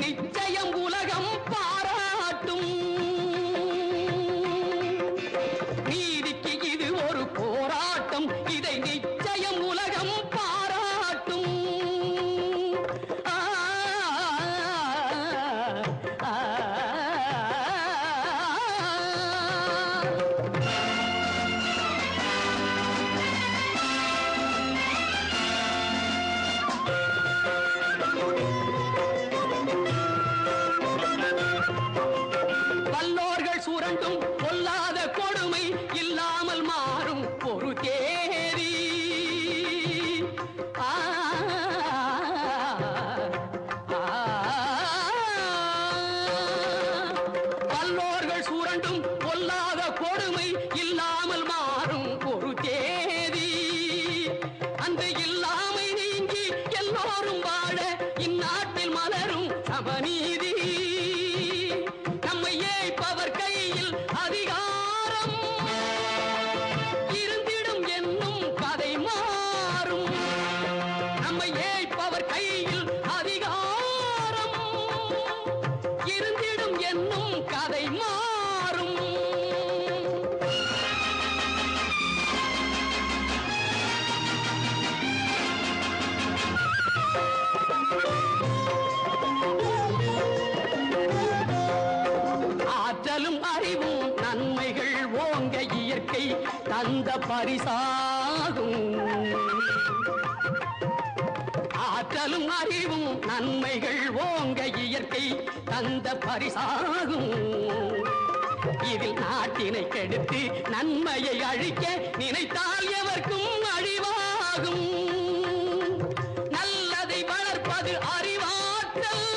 நிச்சயம் உலகம் பாராட்டும். நீதிக்கு இது ஒரு போராட்டம். இதை நிச்சயம் உலகம் பாராட்டும். அவர் கையில் அதிகாரம். இருந்திடும் என்னும் கதை மாறும். ஆற்றலும் அறிவும் நன்மைகள் ஓங்க இயற்கை தந்த பரிசாகும். ஆற்றலும் அறிவும் நன்மைகள் ஓங்க இயற்கை தந்த பரிசாகும். இதில் நாட்டினை கெடுத்து நன்மையை அழிக்க நினைத்தால் எவர்க்கும் அழிவாகும். நல்லதை வளர்ப்பது அறிவாற்றல்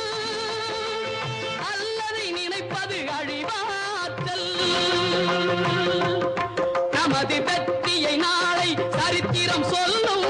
அல்லதை நினைப்பது அழிவாற்றல். நமது வெற்றியை நாளை சரித்திரம் சொல்லும்.